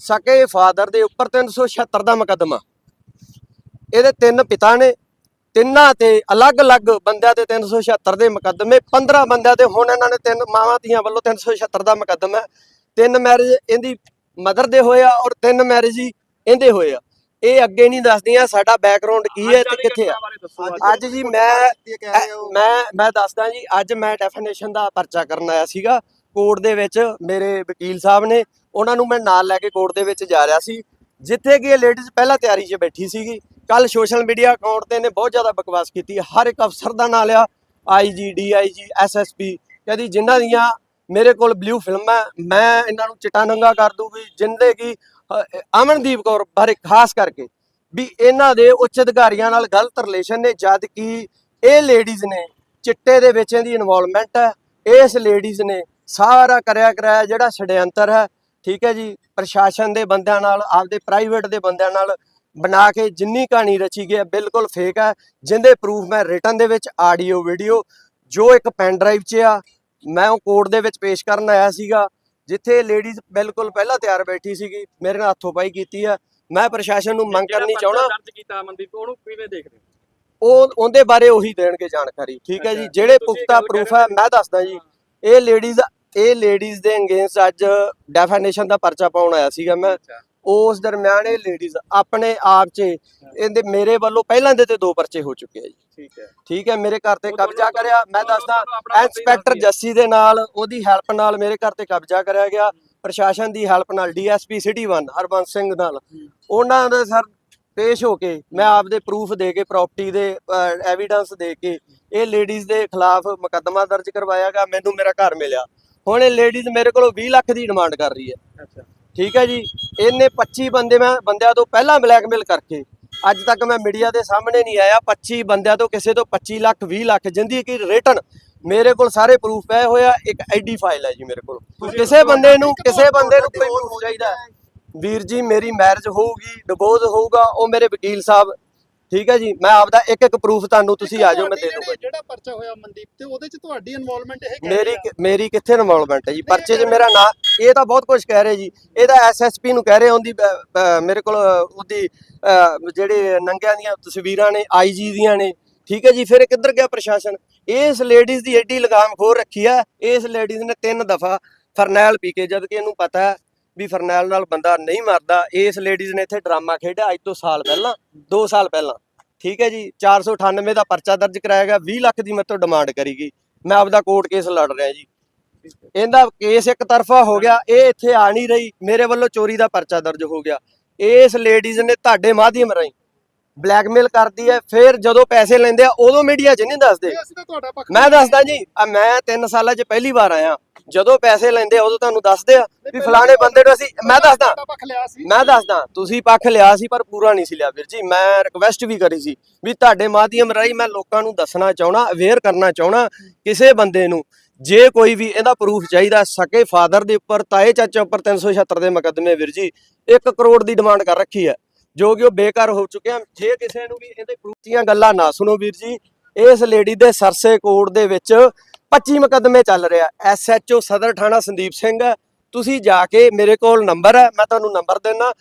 ਸਕੇ ਫਾਦਰ ਦੇ ਉੱਪਰ 376 ਦਾ ਮੁਕੱਦਮਾ। ਇਹਦੇ ਤਿੰਨ ਪਿਤਾ ਨੇ ਤਿੰਨਾਂ ਤੇ ਅਲੱਗ-ਅਲੱਗ ਬੰਦਿਆਂ ਤੇ 376 ਦੇ ਮੁਕੱਦਮੇ 15 ਬੰਦਿਆਂ ਤੇ ਹੁਣ ਇਹਨਾਂ ਨੇ ਤਿੰਨ ਮਾਵਾਂ ਧੀਆਂ ਵੱਲੋਂ 376 ਦਾ ਮੁਕੱਦਮਾ। ਹੈ। ਤਿੰਨ ਮੈਰਿਜ ਇਹਦੀ ਮਦਰ ਦੇ ਹੋਏ ਆ ਔਰ ਤਿੰਨ ਮੈਰਿਜ ਹੀ ਇਹਦੇ ਹੋਏ ਆ ਇਹ ਅੱਗੇ ਨਹੀਂ ਦੱਸਦੀਆਂ ਸਾਡਾ ਬੈਕਗ੍ਰਾਉਂਡ ਕੀ ਹੈ ਤੇ ਕਿੱਥੇ ਆ। ਅੱਜ। ਜੀ ਮੈਂ ਮੈਂ ਮੈਂ ਦੱਸਦਾ ਜੀ ਅੱਜ ਮੈਂ ਡੈਫੀਨੇਸ਼ਨ ਦਾ ਪਰਚਾ ਕਰਨ ਆਇਆ ਸੀਗਾ। ਕੋਰਟ ਦੇ ਵਿੱਚ ਮੇਰੇ ਵਕੀਲ ਸਾਹਿਬ ਨੇ ਉਹਨਾਂ ਨੂੰ ਮੈਂ ਨਾਲ ਲੈ ਕੇ ਕੋਰਟ ਦੇ ਵਿੱਚ ਜਾ ਰਿਹਾ ਸੀ। ਜਿੱਥੇ ਕਿ ਇਹ ਲੇਡੀਜ਼ ਪਹਿਲਾਂ ਤਿਆਰੀ 'ਚ ਬੈਠੀ ਸੀਗੀ। ਕੱਲ ਸੋਸ਼ਲ ਮੀਡੀਆ ਅਕਾਊਂਟ ਤੇ ਨੇ ਬਹੁਤ ਜ਼ਿਆਦਾ ਬਕਵਾਸ ਕੀਤੀ। ਹਰ ਇੱਕ ਅਫਸਰ ਦਾ ਨਾਂ ਲਿਆ। ਆਈਜੀ ਡੀਆਈਜੀ ਐਸਐਸਪੀ ਕਹਿੰਦੀ ਜਿਨ੍ਹਾਂ ਦੀਆਂ ਮੇਰੇ ਕੋਲ ਬਲੂ ਫਿਲਮ ਹੈ ਮੈਂ ਇਹਨਾਂ ਨੂੰ ਚਿੱਟਾ ਨੰਗਾ ਕਰ ਦੂੰਗੀ। ਜਿੰਦੇ ਕੀ ਅ, ਅਮਨਦੀਪ ਕੌਰ ਬਾਰੇ ਖਾਸ ਕਰਕੇ ਵੀ ਇਹਨਾਂ ਦੇ ਉੱਚ ਅਧਿਕਾਰੀਆਂ ਨਾਲ ਗਲਤ ਰਿਲੇਸ਼ਨ ਨੇ ਜਦ ਕਿ ਇਹ ਲੇਡੀਜ਼ ਨੇ ਚਿੱਟੇ ਦੇ ਵਿੱਚ ਇਹਦੀ ਇਨਵੋਲਵਮੈਂਟ ਹੈ। ਇਸ ਲੇਡੀਜ਼ ਨੇ ਸਾਰਾ ਕਰਿਆ ਕਰਾਇਆ ਜਿਹੜਾ ਛੜਯੰਤਰ ਹੈ ਠੀਕ ਹੈ ਜੀ ਪ੍ਰਸ਼ਾਸਨ ਦੇ ਬੰਦਿਆਂ ਨਾਲ ਆਪਦੇ ਪ੍ਰਾਈਵੇਟ ਦੇ ਬੰਦਿਆਂ ਨਾਲ ਬਣਾ ਕੇ ਜਿੰਨੀ ਕਹਾਣੀ ਰਚੀ ਗਈ ਹੈ ਬਿਲਕੁਲ ਫੇਕ ਹੈ ਜਿੰਦੇ ਪ੍ਰੂਫ ਮੈਂ ਰਿਟਨ ਦੇ ਵਿੱਚ ਆਡੀਓ ਵੀਡੀਓ ਜੋ ਇੱਕ ਪੈਨ ਡਰਾਈਵ 'ਚ ਆ ਮੈਂ ਉਹ ਕੋਰਟ ਦੇ ਵਿੱਚ ਪੇਸ਼ ਕਰਨ ਆਇਆ ਸੀਗਾ ਜਿੱਥੇ ਲੇਡੀਜ਼ ਬਿਲਕੁਲ ਪਹਿਲਾਂ ਤਿਆਰ ਬੈਠੀ ਸੀਗੀ ਮੇਰੇ ਨਾਲ ਹੱਥੋਂ ਪਾਈ ਕੀਤੀ ਆ ਮੈਂ ਪ੍ਰਸ਼ਾਸਨ ਨੂੰ ਮੰਗ ਕਰਨੀ ਚਾਹਣਾ ਦਰਜ ਕੀਤਾ ਅਮਨਦੀਪ ਉਹਨੂੰ ਕਿਵੇਂ ਦੇਖਦੇ? ਉਹ ਉਹਦੇ ਬਾਰੇ ਉਹੀ ਦੇਣਗੇ ਜਾਣਕਾਰੀ ਠੀਕ ਹੈ ਜੀ ਜਿਹੜੇ ਪੁਖਤਾ ਪ੍ਰੂਫ ਹੋ। ਮੈਂ ਦੱਸਦਾ ਜੀ ਇਹ ਲੇਡੀਜ਼ ਇਹ ਲੇਡੀਜ਼ ਦੇ ਅਗੇਂਸਟ ਅੱਜ ਡੈਫੀਨੇਸ਼ਨ ਦਾ ਪਰਚਾ ਪਾਉਣ ਆਇਆ ਸੀਗਾ ਮੈਂ। ਉਸ ਦਰਮਿਆਨ ਇਹ ਲੇਡੀਜ਼ ਆਪਣੇ ਆਪ 'ਚ ਇਹਦੇ ਮੇਰੇ ਵੱਲੋਂ ਪਹਿਲਾਂ ਦੇ ਤੇ ਦੋ ਪਰਚੇ ਹੋ ਚੁੱਕੇ ਆ ਜੀ। ਠੀਕ ਹੈ। ਠੀਕ ਹੈ ਮੇਰੇ ਘਰ ਤੇ ਕਬਜ਼ਾ ਕਰਿਆ। ਮੈਂ ਦੱਸਦਾ ਇੰਸਪੈਕਟਰ। ਜੱਸੀ ਦੇ ਨਾਲ ਉਹਦੀ ਹੈਲਪ ਨਾਲ ਮੇਰੇ ਘਰ ਤੇ ਕਬਜ਼ਾ ਕਰਿਆ ਗਿਆ। ਪ੍ਰਸ਼ਾਸਨ ਦੀ ਹੈਲਪ ਨਾਲ ਡੀਐਸਪੀ ਸਿਟੀ 1 ਹਰਬੰਸ ਸਿੰਘ ਨਾਲ। ਉਹਨਾਂ ਦੇ ਸਰ ਪੇਸ਼ ਹੋ ਕੇ ਮੈਂ ਆਪਦੇ ਪ੍ਰੂਫ ਦੇ ਕੇ ਪ੍ਰਾਪਰਟੀ ਦੇ ਐਵੀਡੈਂਸ ਦੇ ਕੇ ਇਹ ਲੇਡੀਜ਼ ਦੇ ਖਿਲਾਫ ਮੁਕੱਦਮਾ ਦਰਜ ਕਰਵਾਇਆ ਗਿਆ। ਮੈਨੂੰ ਮੇਰਾ ਘਰ ਮਿਲਿਆ। ਹੁਣ ਇਹ ਲੇਡੀਜ਼ ਮੇਰੇ ਕੋਲੋਂ 20 ਲੱਖ ਦੀ ਡਿਮਾਂਡ ਕਰ ਰਹੀ ਹੈ। ਅੱਛਾ। ਠੀਕ ਹੈ ਜੀ? ਇਹਨੇ 25 ਬੰਦੇ ਮੈਂ ਬੰਦਿਆਂ ਤੋਂ ਪਹਿਲਾਂ ਬਲੈਕਮੇਲ ਕਰਕੇ ਅੱਜ ਤੱਕ ਮੈਂ ਮੀਡੀਆ ਦੇ ਸਾਹਮਣੇ ਨਹੀਂ ਆਇਆ 25 ਬੰਦਿਆਂ ਤੋਂ ਕਿਸੇ ਤੋਂ 25 ਲੱਖ 20 ਲੱਖ ਜਿੰਦੀ ਕੀ ਰਿਟਰਨ ਮੇਰੇ ਕੋਲ ਸਾਰੇ ਪ੍ਰੂਫ ਪਏ ਹੋਇਆ ਇੱਕ ਆਈਡੀ ਫਾਈਲ ਹੈ ਜੀ ਮੇਰੇ ਕੋਲ। ਕਿਸੇ ਬੰਦੇ ਨੂੰ ਕਿਸੇ ਬੰਦੇ ਨੂੰ ਕੋਈ ਪ੍ਰੂਫ ਚਾਹੀਦਾ। ਵੀਰ ਜੀ ਮੇਰੀ ਮੈਰਿਜ ਹੋਊਗੀ ਡਿਵੋਰਸ ਹੋਊਗਾ ਉਹ ਮੇਰੇ ਵਕੀਲ ਸਾਹਿਬ ਠੀਕ ਹੈ ਜੀ ਮੈਂ ਆਪਦਾ ਇੱਕ ਇੱਕ ਪ੍ਰੂਫ ਤੁਹਾਨੂੰ ਤੁਸੀਂ ਆ ਜਾਓ ਮੈਂ ਦੇ ਦੂੰਗਾ। ਜਿਹੜਾ ਪਰਚਾ ਹੋਇਆ ਮਨਦੀਪ ਤੇ ਉਹਦੇ ਚ ਤੁਹਾਡੀ ਇਨਵੋਲਵਮੈਂਟ ਕਹਿ ਮੇਰੀ ਮੇਰੀ ਕਿੱਥੇ ਇਨਵੋਲਵਮੈਂਟ ਹੈ ਜੀ? ਪਰਚੇ 'ਚ ਮੇਰਾ ਨਾਂ ਇਹ ਤਾਂ ਬਹੁਤ ਕੁਝ ਕਹਿ ਰਹੇ ਜੀ। ਇਹ ਤਾਂ ਐਸਐਸਪੀ ਨੂੰ ਕਹਿ ਰਹੇ ਉਹਦੀ ਮੇਰੇ ਕੋਲ ਉਹਦੀ ਜਿਹੜੇ ਨੰਗਿਆਂ ਦੀਆਂ ਤਸਵੀਰਾਂ ਨੇ ਆਈਜੀ ਦੀਆਂ ਨੇ। ਠੀਕ ਹੈ ਜੀ ਫਿਰ ਕਿੱਧਰ ਗਿਆ ਪ੍ਰਸ਼ਾਸਨ? ਇਸ ਲੇਡੀਜ਼ ਦੀ ਐਡੀ ਲਗਾਮ ਖੋਰ ਰੱਖੀ ਆ ਇਸ ਲੇਡੀਜ਼ ਨੇ ਤਿੰਨ ਦਫਾ ਫਰਨੈਲ ਪੀ ਕੇ ਜਦ ਕਿ ਇਹਨੂੰ ਪਤਾ ਹੈ ਵੀ ਫਰਨੈਲ ਨਾਲ ਬੰਦਾ ਨਹੀਂ ਮਰਦਾ। ਇਸ ਲੇਡੀਜ਼ ਨੇ ਇੱਥੇ ਡਰਾਮਾ ਖੇਡਿਆ ਅੱਜ ਤੋਂ ਸਾਲ ਪਹਿਲਾਂ 2 ਸਾਲ ਪਹਿਲਾਂ। ਠੀਕ ਹੈ ਜੀ 498 ਦਾ ਪਰਚਾ ਦਰਜ ਕਰਾਇਆ ਗਿਆ 20 ਲੱਖ ਦੀ ਮੇਰੇ ਤੋਂ ਡਿਮਾਂਡ ਕਰੀ ਗਈ। ਮੈਂ ਆਪਦਾ ਕੋਰਟ ਕੇਸ ਲੜ ਰਿਹਾ ਜੀ। ਇਹਦਾ ਕੇਸ ਇੱਕ ਤਰਫਾ ਹੋ ਗਿਆ, ਇਹ ਇੱਥੇ ਆ ਨਹੀਂ ਰਹੀ। ਮੇਰੇ ਵੱਲੋਂ ਚੋਰੀ ਦਾ ਪਰਚਾ ਦਰਜ ਹੋ ਗਿਆ। ਇਸ ਲੇਡੀਜ਼ ਨੇ ਤੁਹਾਡੇ ਮਾਧਿਅਮ ਰਾਹੀਂ ਬਲੈਕਮੇਲ ਕਰਦੀ ਹੈ ਫਿਰ ਜਦੋਂ ਪੈਸੇ ਲੈਂਦੇ ਆ ਉਦੋਂ ਮੀਡੀਆ 'ਚ ਨਹੀਂ ਦੱਸਦੇ। ਇਹ ਅਸੀਂ ਤਾਂ ਤੁਹਾਡਾ ਪੱਖ ਮੈਂ ਦੱਸਦਾ ਜੀ ਆ ਮੈਂ 3 ਸਾਲਾਂ 'ਚ ਪਹਿਲੀ ਵਾਰ ਆਇਆ। ਜਦੋਂ ਪੈਸੇ ਲੈਂਦੇ ਆ ਉਦੋਂ ਤੁਹਾਨੂੰ ਦੱਸਦੇ ਆ ਵੀ ਫਲਾਣੇ ਬੰਦੇ ਨੂੰ ਅਸੀਂ ਮੈਂ ਦੱਸਦਾ। ਤੁਹਾਡਾ ਪੱਖ ਲਿਆ ਸੀ। ਮੈਂ ਦੱਸਦਾ ਤੁਸੀਂ ਪੱਖ ਲਿਆ ਸੀ ਪਰ ਪੂਰਾ ਨਹੀਂ ਸੀ ਲਿਆ ਵੀਰ ਜੀ। ਮੈਂ ਰਿਕਵੈਸਟ ਵੀ ਕਰੀ ਸੀ ਵੀ ਤੁਹਾਡੇ ਮਾਧਿਅਮ ਰਾਹੀਂ ਮੈਂ ਲੋਕਾਂ ਨੂੰ ਦੱਸਣਾ ਚਾਹਣਾ ਅਵੇਅਰ ਕਰਨਾ ਚਾਹਣਾ ਕਿਸੇ ਬੰਦੇ ਨੂੰ। ਜੇ ਕੋਈ ਵੀ ਇਹਦਾ ਪ੍ਰੂਫ ਚਾਹੀਦਾ ਸਕੇ ਫਾਦਰ ਦੇ ਉੱਪਰ ਤਾਏ ਚਾਚੇ ਉੱਪਰ 376 ਦੇ ਮੁਕੱਦਮੇ ਵੀਰ ਜੀ। 1 ਕਰੋੜ ਦੀ ਡਿਮਾਂਡ ਕਰ ਰੱਖੀ ਹੈ। ਜੋ ਕਿ ਉਹ ਬੇਕਾਰ ਹੋ ਚੁੱਕੇ ਆ ਜੇ ਕਿਸੇ ਨੂੰ ਵੀ ਇਹਦੇ ਪ੍ਰੂਫ ਗੱਲਾਂ ਨਾ ਸੁਣੋ ਵੀਰ ਜੀ, ਇਸ ਲੇਡੀ ਦੇ ਸਰਸੇ ਕੋਰਟ ਦੇ ਵਿੱਚ 25 ਮੁਕੱਦਮੇ ਚੱਲ ਰਿਹਾ ਐਸਐਚਓ ਸਦਰ ਥਾਣਾ ਸੰਦੀਪ ਸਿੰਘ ਹੈ ਤੁਸੀਂ ਜਾ ਕੇ ਮੇਰੇ ਕੋਲ ਨੰਬਰ ਹੈ, ਮੈਂ ਤੁਹਾਨੂੰ ਨੰਬਰ ਦੇਣਾ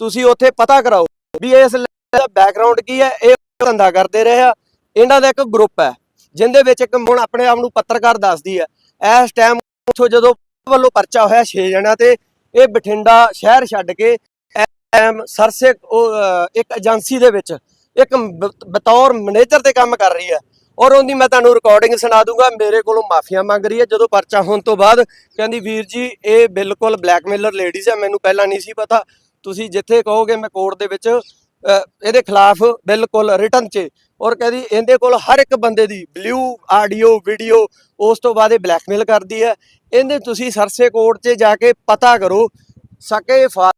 ਤੁਸੀਂ ਉੱਥੇ ਪਤਾ ਕਰਾਓ ਵੀ ਇਸ ਦਾ ਬੈਕਗ੍ਰਾਉਂਡ ਕੀ ਹੈ, ਇਹ ਧੰਦਾ ਕਰਦੇ ਰਹੇ ਆ। ਇਹਨਾਂ ਦਾ ਇੱਕ ਗਰੁੱਪ ਹੈ, ਜਿੰਦੇ ਵਿੱਚ ਇੱਕ ਹੁਣ ਆਪਣੇ ਆਪ ਨੂੰ ਪੱਤਰਕਾਰ ਦੱਸਦੀ ਹੈ। ਇਸ ਟਾਈਮ ਉੱਥੋਂ ਜਦੋਂ ਵੱਲੋਂ ਪਰਚਾ ਹੋਇਆ 6 ਜਣਿਆਂ ਤੇ ਇਹ ਬਠਿੰਡਾ ਸ਼ਹਿਰ ਛੱਡ ਕੇ ਐਮ ਸਰਸੇ ਉਹ, ਇੱਕ ਏਜੰਸੀ ਦੇ ਵਿੱਚ ਇੱਕ ਬਤੌਰ ਮੈਨੇਜਰ ਤੇ ਕੰਮ ਕਰ ਰਹੀ ਹੈ। ਔਰ ਉਹਦੀ ਮੈਂ ਤੁਹਾਨੂੰ ਰਿਕਾਰਡਿੰਗ ਸੁਣਾ ਦੂੰਗਾ ਮੇਰੇ ਕੋਲੋਂ ਮਾਫੀਆਂ ਮੰਗ ਰਹੀ ਹੈ। ਜਦੋਂ ਪਰਚਾ ਹੋਣ ਤੋਂ ਬਾਅਦ ਕਹਿੰਦੀ ਵੀਰ ਜੀ ਇਹ ਬਿਲਕੁਲ ਬਲੈਕਮੇਲਰ ਲੇਡੀਜ਼ ਹੈ ਮੈਨੂੰ ਪਹਿਲਾਂ ਨਹੀਂ ਸੀ ਪਤਾ। ਤੁਸੀਂ ਜਿੱਥੇ ਕਹੋਗੇ ਮੈਂ ਕੋਰਟ ਦੇ ਵਿੱਚ ਇਹਦੇ ਖਿਲਾਫ ਬਿਲਕੁਲ ਰਿਟਰਨ 'ਚ ਔਰ ਕਹਿੰਦੀ ਇਹਦੇ ਕੋਲ ਹਰ ਇੱਕ ਬੰਦੇ ਦੀ ਬਲੂ ਆਡੀਓ ਵੀਡੀਓ ਉਸ ਤੋਂ ਬਾਅਦ ਇਹ ਬਲੈਕਮੇਲ ਕਰਦੀ ਹੈ। ਇਹਦੇ ਤੁਸੀਂ ਸਰਸੇ ਕੋਰਟ 'ਚ ਜਾ ਕੇ ਪਤਾ ਕਰੋ ਸਕੇ ਫਾ